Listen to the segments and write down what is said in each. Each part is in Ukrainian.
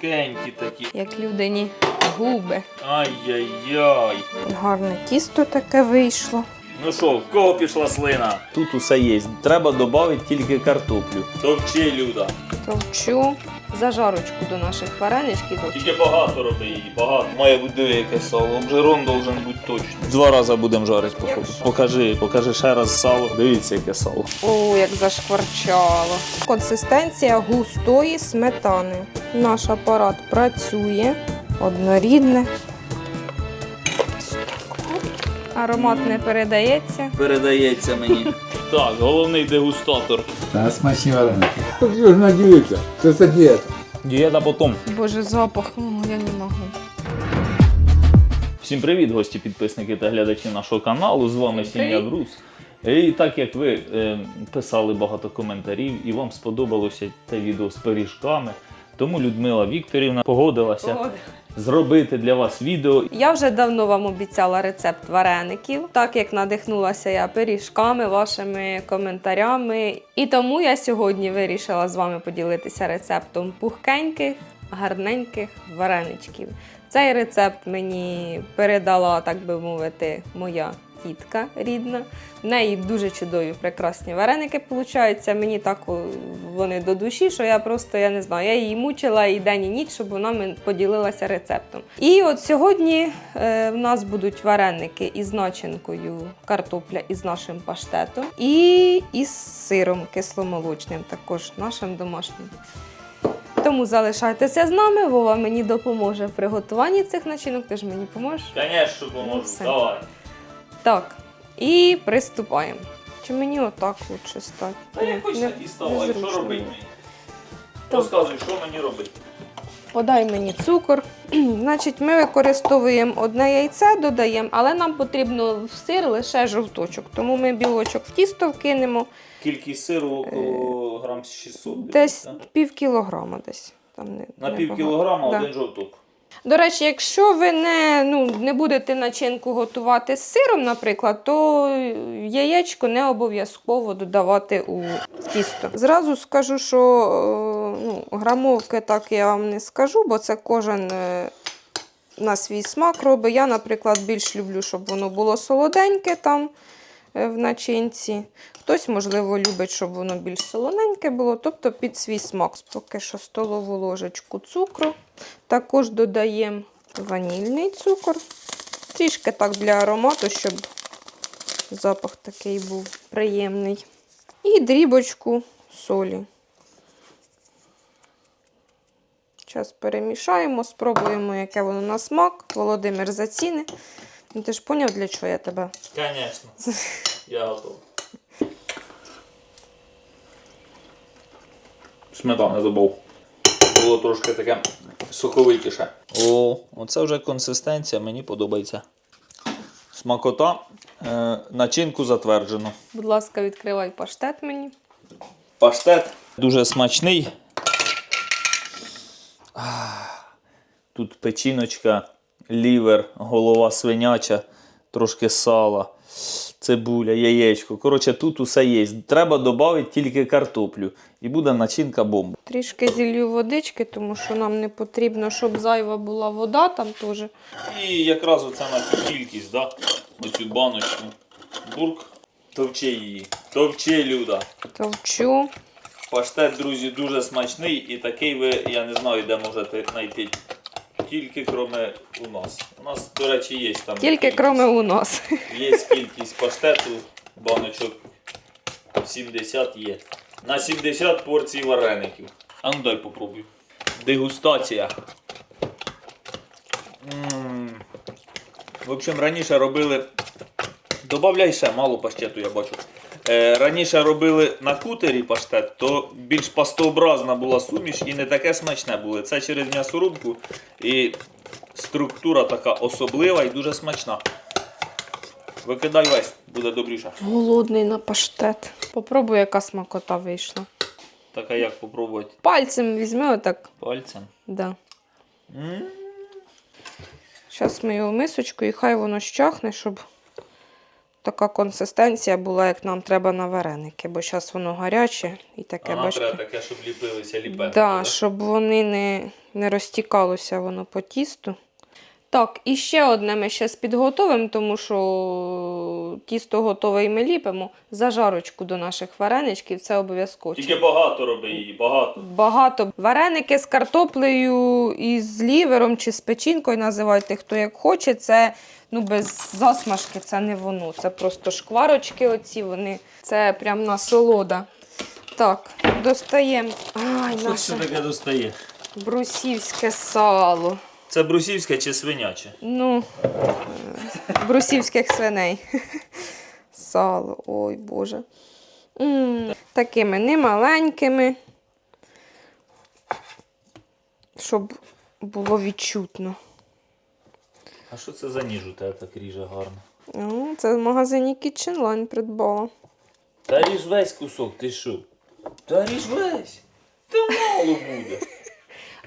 Тонкенькі такі. як людині губи. Ай-яй-яй. Гарне тісто таке вийшло. Ну що, в кого пішла слина? Тут усе є. Треба додати тільки картоплю. Товчи, Люда. Товчу зажарочку до наших вареничків. Тільки багато роби її, багато. Має бути диви, яке сало. Обжирон должен бути точно. Два рази будемо жарити, походу. Якщо. Покажи, покажи ще раз сало. Дивіться, яке сало. О, як зашкварчало. Консистенція густої сметани. Наш апарат працює однорідне. Аромат не передається. Передається мені. Так, головний дегустатор. Та смачні вареники. Тут ж що це дієта. Дієта потом. Боже, запах, О, я не можу. Всім привіт, гості, підписники та глядачі нашого каналу. З вами Сім'я Брус. І так як ви е, писали багато коментарів і вам сподобалося те відео з пиріжками, тому Людмила Вікторівна погодилася зробити для вас відео. Я вже давно вам обіцяла рецепт вареників, так як надихнулася я пиріжками, вашими коментарями. І тому я сьогодні вирішила з вами поділитися рецептом пухкеньких, гарненьких вареничків. Цей рецепт мені передала, так би мовити, моя тітка рідна. В неї дуже чудові, прекрасні вареники получаються. Мені так вони до душі, що я просто я не знаю. Я її мучила і день і ніч, щоб вона поділилася рецептом. І от сьогодні е, в нас будуть вареники із начинкою картопля із нашим паштетом і із сиром кисломолочним, також нашим домашнім. Тому залишайтеся з нами, Вова мені допоможе в приготуванні цих начинок. Ти ж мені поможеш? Звісно, поможу. все. Давай. Так, і приступаємо. Чи мені отак лучше стати? Та я хоч так і ставай, що робити. Розказуй, що мені робити. Подай мені цукор. Значить, ми використовуємо одне яйце, додаємо, але нам потрібно в сир лише жовточок. Тому ми білочок в тісто вкинемо Кількість сиру грам 600. десь пів кілограма. Десь. Там не, На пів кілограма Да. один жовток. До речі, якщо ви не, ну, не будете начинку готувати з сиром, наприклад, то яєчко не обов'язково додавати у тісто. Зразу скажу, що е, ну, грамовки так я вам не скажу, бо це кожен е, на свій смак робить. Я, наприклад, більш люблю, щоб воно було солоденьке там в начинці. Хтось, можливо, любить, щоб воно більш солоненьке було, тобто під свій смак. Поки що столову ложечку цукру. Також додаємо ванільний цукор. Трішки так для аромату, щоб запах такий був приємний. І дрібочку солі. Зараз перемішаємо, спробуємо, яке воно на смак. Володимир заціни. Ну, ти ж поняв, для чого я тебе? Звісно. Я готовий. Сметани забув. Було трошки таке суховитіше. О, оце вже консистенція, мені подобається. Смакота. Е, начинку затверджено. Будь ласка, відкривай паштет мені. Паштет дуже смачний. Тут печіночка, лівер, голова свиняча, трошки сала, цибуля, яєчко. Коротше, тут усе є. Треба додати тільки картоплю. І буде начинка бомба. Трішки зілью водички, тому що нам не потрібно, щоб зайва була вода там теж. І якраз оце на цю кількість, да? оцю баночку. Бурк. Товчи її. Товчи, Люда. Товчу. Паштет, друзі, дуже смачний і такий ви, я не знаю, де можете знайти. Тільки кроме у нас. У нас, до речі, є там. Тільки кроме у нас. Є кількість паштету, баночок 70 є. На 70 порцій вареників. А ну дай попробую. Дегустація. М. В общем, раніше робили. Добавляй ще, мало паштету, я бачу. Е, раніше робили на кутері паштет, то більш пастообразна була суміш і не таке смачне було. Це через м'ясорубку і структура така особлива і дуже смачна. Викидай весь, буде добріше. Голодний на паштет. Попробуй, яка смакота вийшла. Так а як попробувати? Пальцем візьми отак. Пальцем. Да. Зараз ми його в мисочку і хай воно щахне, щоб така консистенція була, як нам треба на вареники, бо зараз воно гаряче і таке Ага, бачите. треба таке, щоб ліпилися ліпенки. Да, щоб вони не, не розтікалося воно по тісту. Так, і ще одне ми ще підготовимо, тому що тісто готове і ми ліпимо. Зажарочку до наших вареничків це обов'язково. Тільки багато роби її, багато. Багато вареники з картоплею і з лівером чи з печінкою називайте хто як хоче. Це ну, без засмажки, це не воно. Це просто шкварочки оці, вони. Це прям насолода. Так, достаємо. Ай, Що наше це таке достає? брусівське сало. Це брусівське чи свиняче? Ну, е, брусівських свиней. Сало, ой Боже. м Такими немаленькими, щоб було відчутно. А що це за ніж у тебе так ріже гарно? Ну, це в магазині Kitchen Line придбала. Та ріж весь кусок, ти що? Та ріж весь. Та мало буде.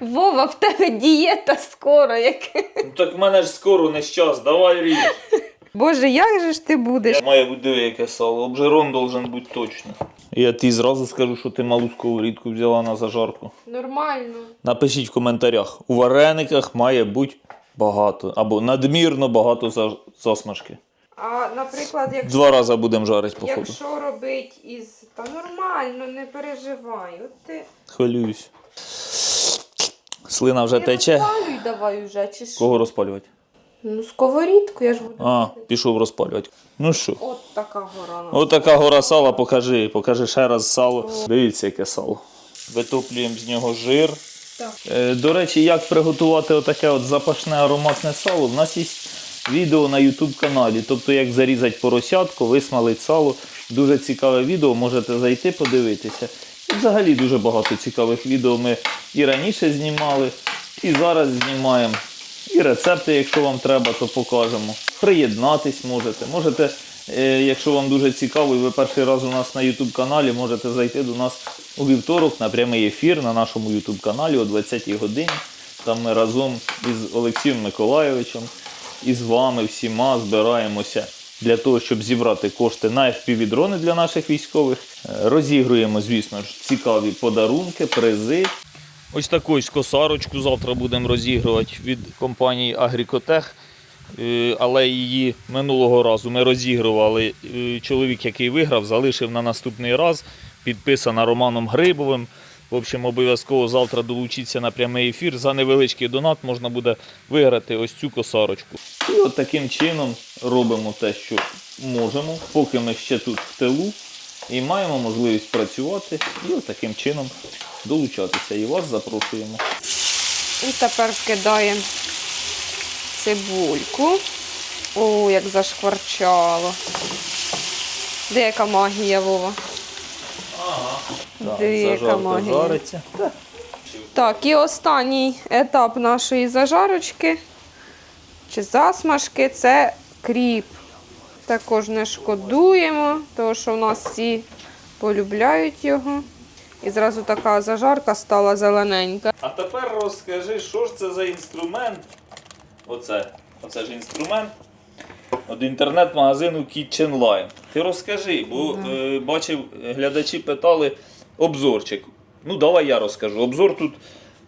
Вова, в тебе дієта скоро. Як... Ну так в мене ж скоро не час, давай ріж. Боже, як же ж ти будеш? Має бути диви, яке сало. Обжирон должен бути точно. Я ти зразу скажу, що ти малу сковорідку взяла на зажарку. Нормально. Напишіть в коментарях. У варениках має бути багато або надмірно багато за- засмажки. А, наприклад, якщо. Два рази будемо жарити, походу. Якщо робить із. Та нормально, не переживай. От ти Хвилююсь. Слина вже Ти тече. розпалюй давай уже, чи що? Кого розпалювати? Ну, сковорідку, я ж буду. А, пішов розпалювати. Ну що? От така гора. нам. Ось така гора сала, покажи. Покажи ще раз сало. Дивіться, яке сало. Витоплюємо з нього жир. Е, До речі, як приготувати отаке от запашне ароматне сало, в нас є відео на YouTube каналі. Тобто, як зарізати поросятку, висмалити сало. Дуже цікаве відео, можете зайти подивитися. І взагалі дуже багато цікавих відео ми і раніше знімали, і зараз знімаємо. І рецепти, якщо вам треба, то покажемо. Приєднатись можете. Можете, якщо вам дуже цікаво, і ви перший раз у нас на YouTube каналі, можете зайти до нас у вівторок на прямий ефір на нашому YouTube каналі о 20-й годині. Там ми разом із Олексієм Миколайовичем і з вами всіма збираємося для того, щоб зібрати кошти на FPV-дрони для наших військових. Е, Розігруємо, звісно ж, цікаві подарунки, призи. Ось таку ось косарочку завтра будемо розігрувати від компанії Агрікотех. Е, Але її минулого разу ми розігрували. Е, Чоловік, який виграв, залишив на наступний раз. Підписана Романом Грибовим. В общем, обов'язково завтра долучіться на прямий ефір. За невеличкий донат можна буде виграти ось цю косарочку. І от таким чином робимо те, що можемо, поки ми ще тут в тилу. І маємо можливість працювати і от таким чином долучатися. І вас запрошуємо. І тепер вкидаємо цибульку. О, як зашкварчало. Де яка магія, Вова? Так, Де яка магія. жариться. Так, і останній етап нашої зажарочки чи засмажки це кріп. Також не шкодуємо, тому що в нас всі полюбляють його. І зразу така зажарка стала зелененька. А тепер розкажи, що ж це за інструмент? Оце. Оце ж інструмент. От інтернет-магазину Kitchen Line. Ти розкажи, бо е, бачив, глядачі питали обзорчик. Ну, давай я розкажу. Обзор тут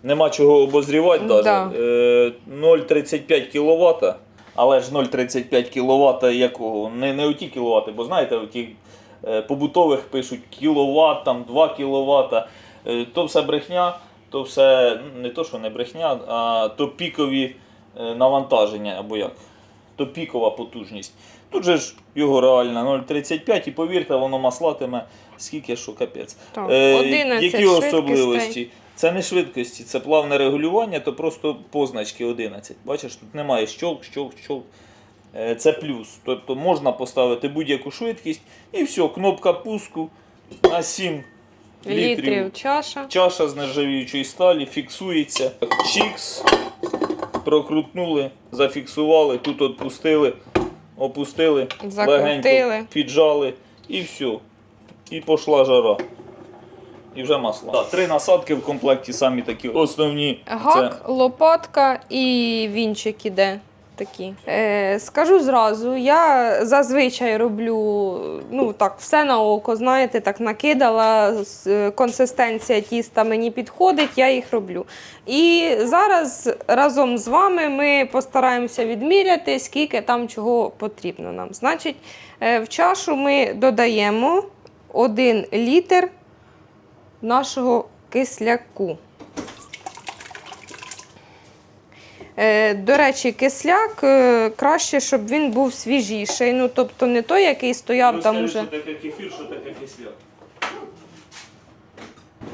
нема чого обозрівати навіть. Да. Е, 0,35 кВт. Але ж 0,35 кВт якого? Не, не оті кВт, бо знаєте, оті е, побутових пишуть кіловат, там 2 кВт. Е, то все брехня, то все ну, не то, що не брехня, а то пікові навантаження або як. То пікова потужність. Тут же ж його реально 0,35 і повірте, воно маслатиме скільки що капець. Так, Е, 11 які особливості? Це не швидкості, це плавне регулювання, то просто позначки 11. Бачиш, тут немає щолк, щолк, щолк. Е, Це плюс. Тобто можна поставити будь-яку швидкість і все, кнопка пуску на 7 літрів. Літрів чаша. Чаша з нержавіючої сталі фіксується. Чікс. Прокрутнули, зафіксували, тут відпустили, опустили, Закрутили. легенько піджали і все. І пішла жара. І вже масло. Так, три насадки в комплекті самі такі основні. Це Гак, лопатка і вінчик іде. Такі. Е, скажу зразу, я зазвичай роблю ну так, все на око, знаєте, так накидала, е, консистенція тіста мені підходить, я їх роблю. І зараз разом з вами ми постараємося відміряти, скільки там чого потрібно нам. Значить, е, в чашу ми додаємо 1 літр нашого кисляку. Е, До речі, кисляк е, краще, щоб він був свіжіший. Ну, тобто не той, який стояв там уже. Що таке кефір, що таке кисляк?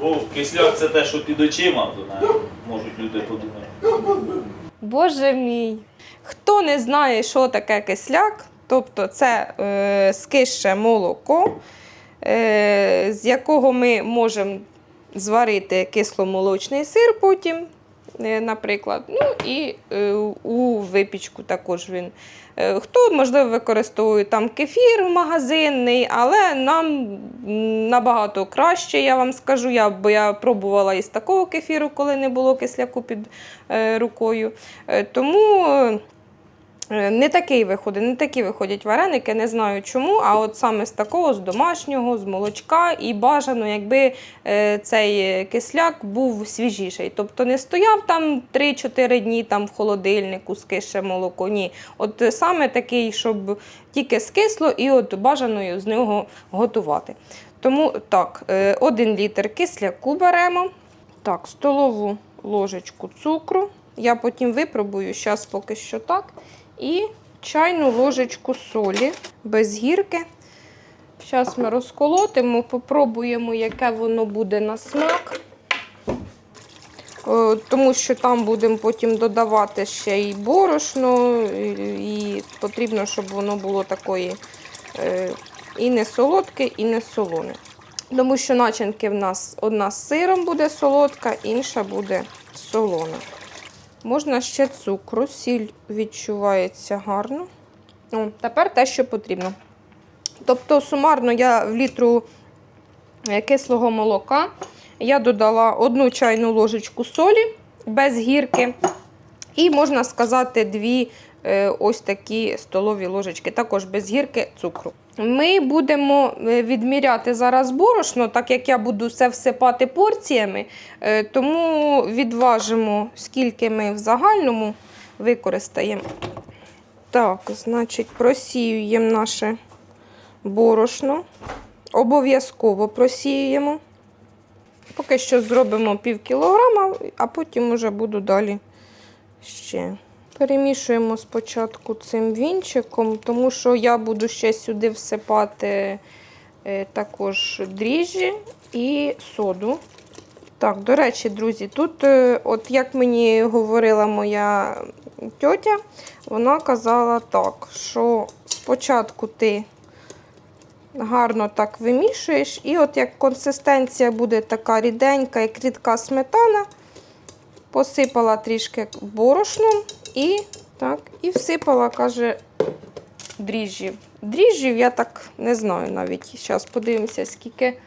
О, кисляк це те, що під очима, то можуть люди подумати. Боже мій. Хто не знає, що таке кисляк, тобто це е, скише молоко, е, з якого ми можемо зварити кисломолочний сир потім, е, наприклад. Ну і е, у випічку також він. Е, Хто, можливо, використовує там кефір магазинний, але нам набагато краще, я вам скажу. Я, бо я пробувала із такого кефіру, коли не було кисляку під е, рукою. Е, Тому е, не такий виходить, не такі виходять вареники, не знаю чому. А от саме з такого, з домашнього, з молочка, і бажано, якби е, цей кисляк був свіжіший. Тобто не стояв там 3-4 дні там в холодильнику, скише молоко. Ні. От е, саме такий, щоб тільки скисло, і от бажано з нього готувати. Тому так, 1 літр кисляку беремо. Так, столову ложечку цукру. Я потім випробую, зараз поки що так. І чайну ложечку солі без гірки. Зараз ми розколотимо, попробуємо, яке воно буде на смак. Е, Тому що там будемо потім додавати ще і борошно, і потрібно, щоб воно було такої е, і не солодке, і не солоне. Тому що начинки в нас одна з сиром буде солодка, інша буде солона. Можна ще цукру, сіль відчувається гарно. О, тепер те, що потрібно. Тобто, сумарно я в літру е, кислого молока я додала одну чайну ложечку солі без гірки. І можна сказати, дві ось такі столові ложечки, також без гірки цукру. Ми будемо е, відміряти зараз борошно, так як я буду все всипати порціями, е, тому відважимо, скільки ми в загальному використаємо. Так, значить, просіюємо наше борошно. Обов'язково просіюємо. Поки що зробимо пів кілограма, а потім вже буду далі ще. Перемішуємо спочатку цим вінчиком, тому що я буду ще сюди всипати е, також дріжджі і соду. Так, до речі, друзі, тут, е, от як мені говорила моя тьотя, вона казала так, що спочатку ти гарно так вимішуєш, і от як консистенція буде така ріденька, як рідка сметана, посипала трішки борошном і, так, і всипала, каже, дріжджів. Дріжджів я так не знаю навіть. Зараз подивимося, скільки.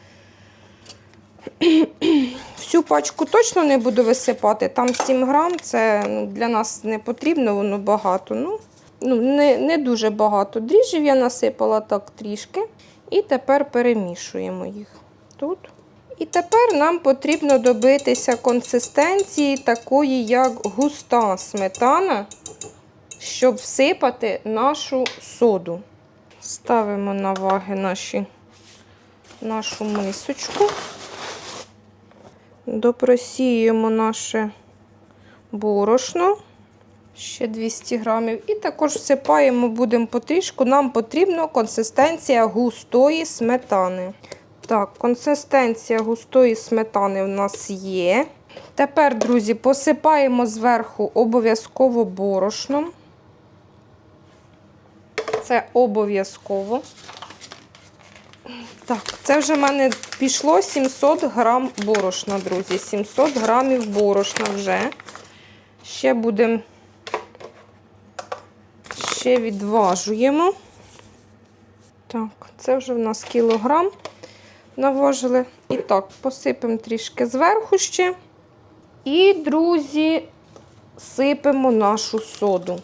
Всю пачку точно не буду висипати. Там 7 грам, це ну, для нас не потрібно, воно багато. Ну, ну, не, не дуже багато. Дріжджів я насипала так трішки. І тепер перемішуємо їх тут. І тепер нам потрібно добитися консистенції такої, як густа сметана, щоб всипати нашу соду. Ставимо на ваги наші, нашу мисочку, допросіюємо наше борошно. Ще 200 грамів. І також всипаємо будемо потрішку. Нам потрібна консистенція густої сметани. Так, консистенція густої сметани в нас є. Тепер, друзі, посипаємо зверху обов'язково борошном. Це обов'язково. Так, це вже в мене пішло 700 грам борошна, друзі. 700 грамів борошна вже. Ще будемо ще відважуємо. Так, це вже в нас кілограм наважили. І так, посипемо трішки зверху ще. І, друзі, сипемо нашу соду.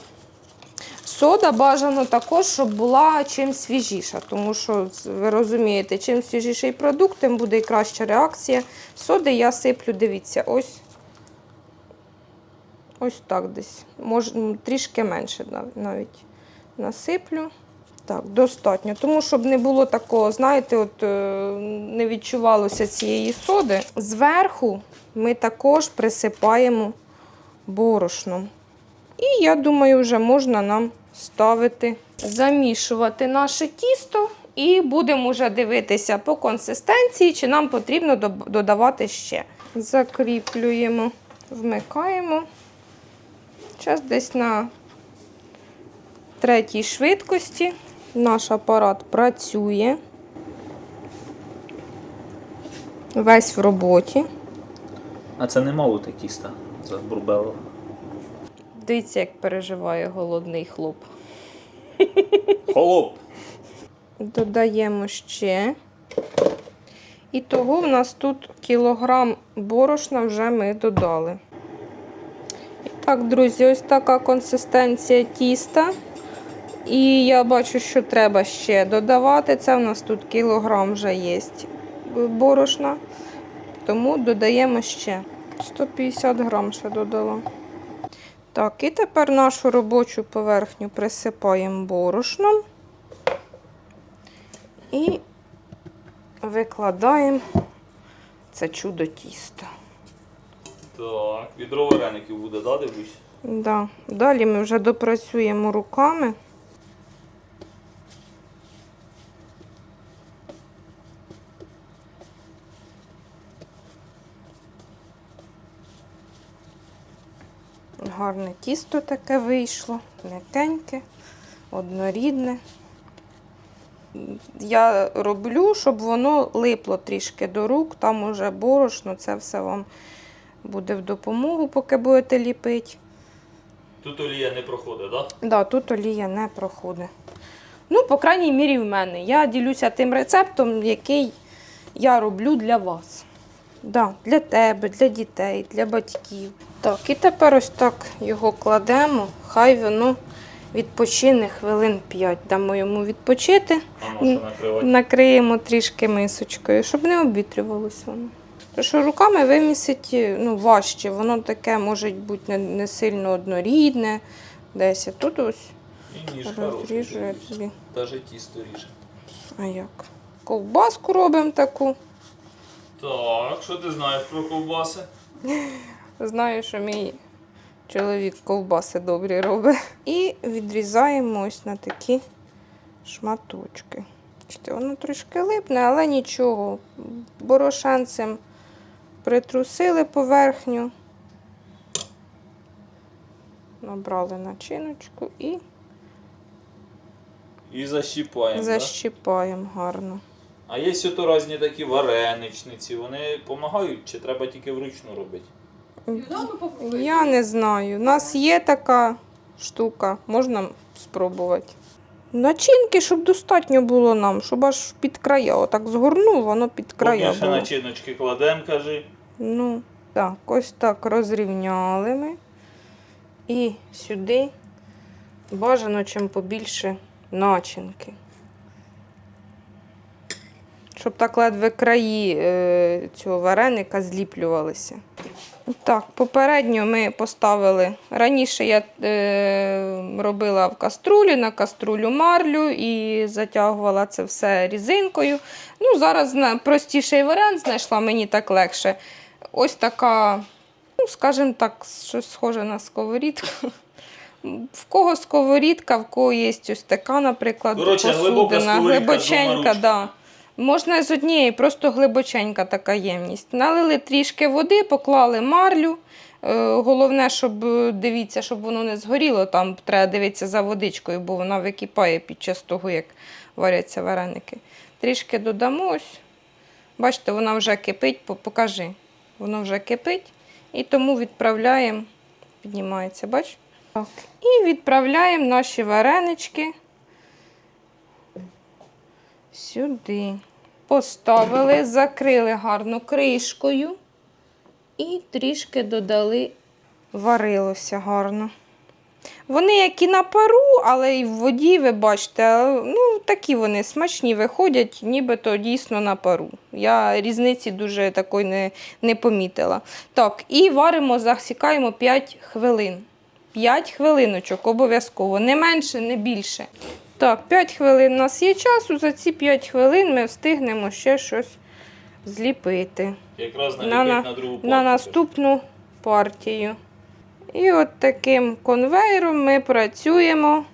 Сода бажано також, щоб була чим свіжіша, тому що ви розумієте, чим свіжіший продукт, тим буде і краща реакція. Соди я сиплю, дивіться, ось. Ось так десь. Може, трішки менше навіть насиплю. Так, достатньо. Тому щоб не було такого, знаєте, от е, не відчувалося цієї соди. Зверху ми також присипаємо борошном. І я думаю, вже можна нам ставити, замішувати наше тісто. І будемо вже дивитися по консистенції, чи нам потрібно додавати ще. Закріплюємо, вмикаємо. Зараз десь на третій швидкості наш апарат працює. Весь в роботі. А це не мало те тіста за бурбело. Дивіться, як переживає голодний хлоп. Холоп! Додаємо ще. І того в нас тут кілограм борошна вже ми додали. І так, друзі, ось така консистенція тіста. І я бачу, що треба ще додавати. Це в нас тут кілограм вже є борошна. Тому додаємо ще 150 грам ще додала. Так, і тепер нашу робочу поверхню присипаємо борошном. І викладаємо це чудо тіста. Так, відро вареників буде, да, дивлюсь? Да. Далі ми вже допрацюємо руками. Гарне тісто таке вийшло, м'якеньке, однорідне. Я роблю, щоб воно липло трішки до рук, там уже борошно, це все вам буде в допомогу, поки будете ліпити. Тут олія не проходить, так? Да? Да, тут олія не проходить. Ну, по крайній мірі, в мене. Я ділюся тим рецептом, який я роблю для вас. Да, для тебе, для дітей, для батьків. Так, і тепер ось так його кладемо. Хай воно відпочине хвилин 5. Дамо йому відпочити. Ну? Накриємо трішки мисочкою, щоб не обвітрювалося воно. Тому що руками вимісити ну, важче, воно таке може бути не, не сильно однорідне. Десь а тут ось І розріжу я тобі. Навіть тісто ріже. А як? Ковбаску робимо таку. Так, що ти знаєш про ковбаси? Знаю, що мій чоловік ковбаси добрі робить. І відрізаємо ось на такі шматочки. Воно трішки липне, але нічого. Борошенцем притрусили поверхню. Набрали начиночку і І защіпаємо. да? защіпаємо гарно. А є ото різні такі вареничниці, вони допомагають чи треба тільки вручну робити? Я не знаю. У нас є така штука, можна спробувати. Начинки, щоб достатньо було нам, щоб аж під края. Отак згорнув, воно під края Побільше було. начиночки кладемо, кажи. Ну, так, ось так розрівняли ми. І сюди бажано чим побільше начинки. Щоб так ледве краї е, цього вареника зліплювалися. Так, попередньо ми поставили. Раніше я е, робила в каструлі, на каструлю марлю і затягувала це все різинкою. Ну, зараз на простіший варіант знайшла, мені так легше. Ось така, ну, скажімо так, щось схоже на сковорідку. В кого сковорідка, в кого є ось така, наприклад, глибока посудина, глибоченька, да. Можна з однієї, просто глибоченька така ємність. Налили трішки води, поклали марлю. Е, Головне, щоб е, дивіться, щоб воно не згоріло. Там треба дивитися за водичкою, бо вона википає під час того, як варяться вареники. Трішки додамо ось. Бачите, вона вже кипить, покажи. Воно вже кипить. І тому відправляємо, піднімається, бач? Так. І відправляємо наші варенички сюди. Поставили, закрили гарно кришкою і трішки додали, варилося гарно. Вони як і на пару, але і в воді, ви бачите, ну такі вони смачні виходять, нібито дійсно на пару. Я різниці дуже такої не, не помітила. Так, і варимо, засікаємо 5 хвилин. 5 хвилиночок обов'язково, не менше, не більше. Так, 5 хвилин у нас є часу. За ці 5 хвилин ми встигнемо ще щось зліпити Якраз на, на, на другу на наступну партію. І от таким конвейером ми працюємо,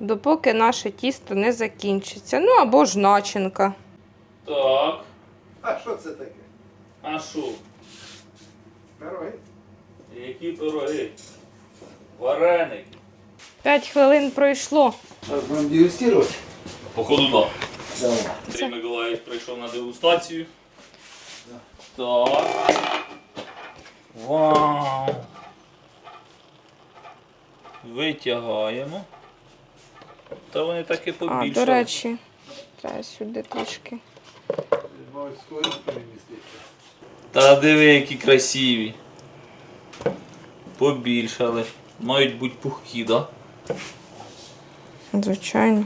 допоки наше тісто не закінчиться. Ну або ж начинка. Так, А що це таке? а що? Пироги? Які пироги? Вареники. 5 хвилин пройшло. Зараз будемо дегустувати? Походу, да. Давай. Андрій Миколаївич прийшов на дегустацію. Так. Вау. Витягаємо. Та вони таки А, побільшали. до речі, треба сюди трішки. Мабуть, переміститься. Та диви, які красиві. Побільшали. Мають бути пухкі, да? Звичайно.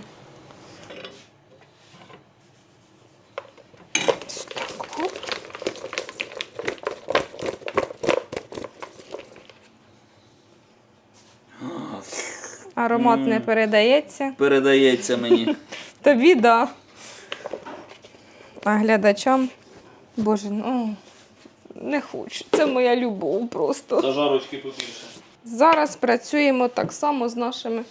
Аромат не передається. Передається мені. Тобі да. А глядачам. Боже, ну не хочу. Це моя любов просто. Зажарочки побільше. Зараз працюємо так само з нашими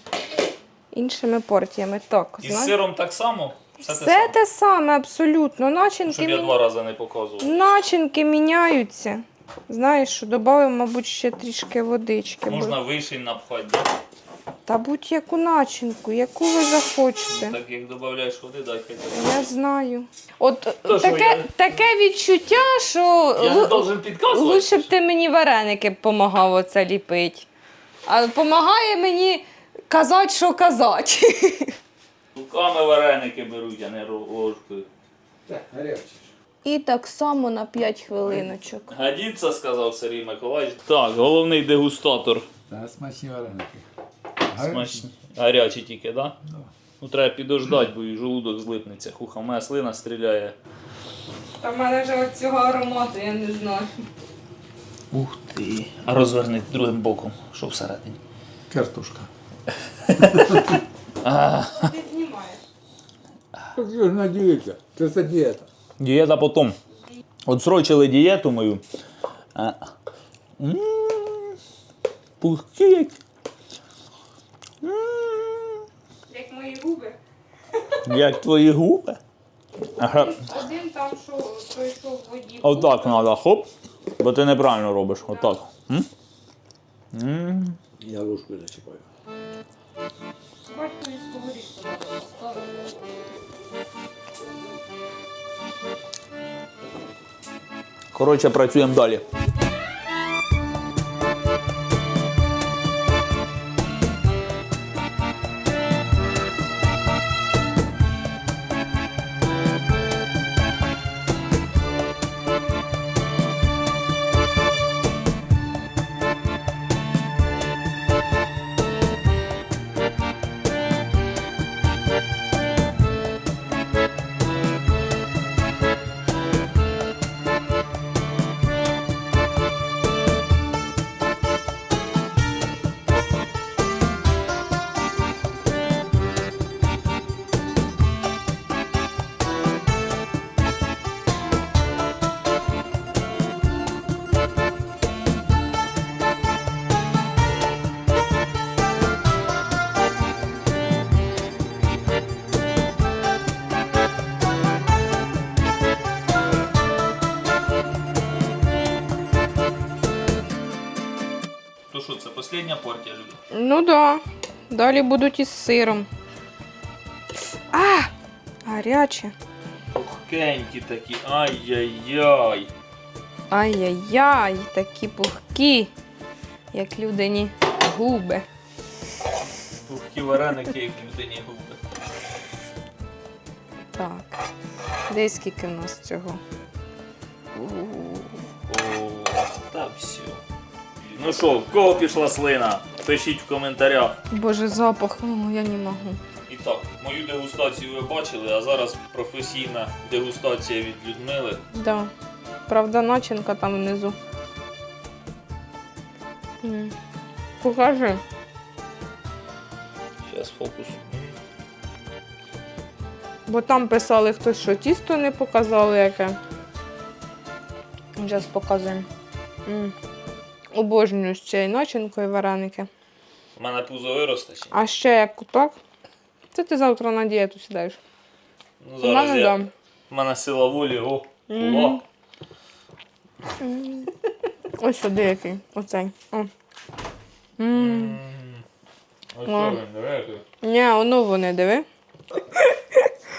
іншими партіями. Так, І з сиром так само? Все, Все те саме? те саме, абсолютно. Начинки, Щоб я мі- два рази не показував. Начинки міняються. Знаєш, що додамо, мабуть, ще трішки водички. бо- Можна вишень напхати, да? Та будь-яку начинку, яку ви захочете. так як додаєш води, дай хай. Я знаю. От То таке, я- таке відчуття, що Я не должен підказувати. лучше б ти мені вареники допомагав оце ліпити. А допомагає мені казати, що казати. Руками вареники беруть, а не ложкою. Так, гаряче. І так само на 5 хвилиночок. Годиться, сказав Сергій Миколаївич. Так, головний дегустатор. Та смачні вареники. Смачні. Гарячі тільки, так? Да? Ну треба підождати, бо і желудок злипнеться. Хуха, моя слина стріляє. Та в мене вже от цього аромату, я не знаю. Ух ти. А розверни другим боком, що всередині. Картошка. Ти знімаєш. Так ж. Це за дієта. Дієта потом. Отсрочили дієту мою. А. М, Пухкі. як. М, Як мої губи. Як твої губи. Ага. Один там, що пройшов в воді. Отак треба, хоп. Бо ти неправильно робиш. Отак. М? М. Я ложкою зачіпаю. Батькові сковорідку поставили. Коротше, працюємо далі. Остання партія, люди? Ну да. Далі будуть із сиром. А! Гаряче. Пухкенькі такі. Ай-яй-яй. Ай-яй-яй, такі пухкі, як людині губи. Пухкі вареники, як людині губи. Так. Де скільки в нас цього? О, та все. Ну що, в кого пішла слина? Пишіть в коментарях. Боже, запах, ну я не можу. І так, мою дегустацію ви бачили, а зараз професійна дегустація від Людмили. Да. Правда, начинка там внизу. М. Покажи. Зараз фокус. Бо там писали хтось, що тісто не показали яке. Зараз показуємо. М. Обожнюю ще й начинку і вареники. У мене пузо виросте ще. А ще як куток. Це ти завтра на дієту сідаєш. Ну, У зараз мене я... да. У мене сила волі, о, Мгм. була. Ось сюди який. Оцей. О. М. Ось що він, дивіться. Ні, воно вони диви.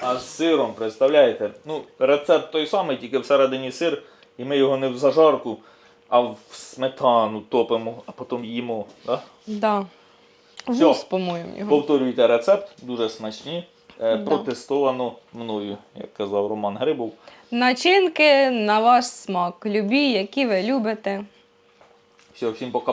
А з сиром, представляєте? Ну, рецепт той самий, тільки всередині сир, і ми його не в зажарку, а в сметану топимо, а потім їмо. Да? Да. Все. Вуз, по-моєму, його. Повторюйте рецепт, дуже смачні. Е, Да. Протестовано мною, як казав Роман Грибов. Начинки на ваш смак. Любі, які ви любите. Все, всім пока.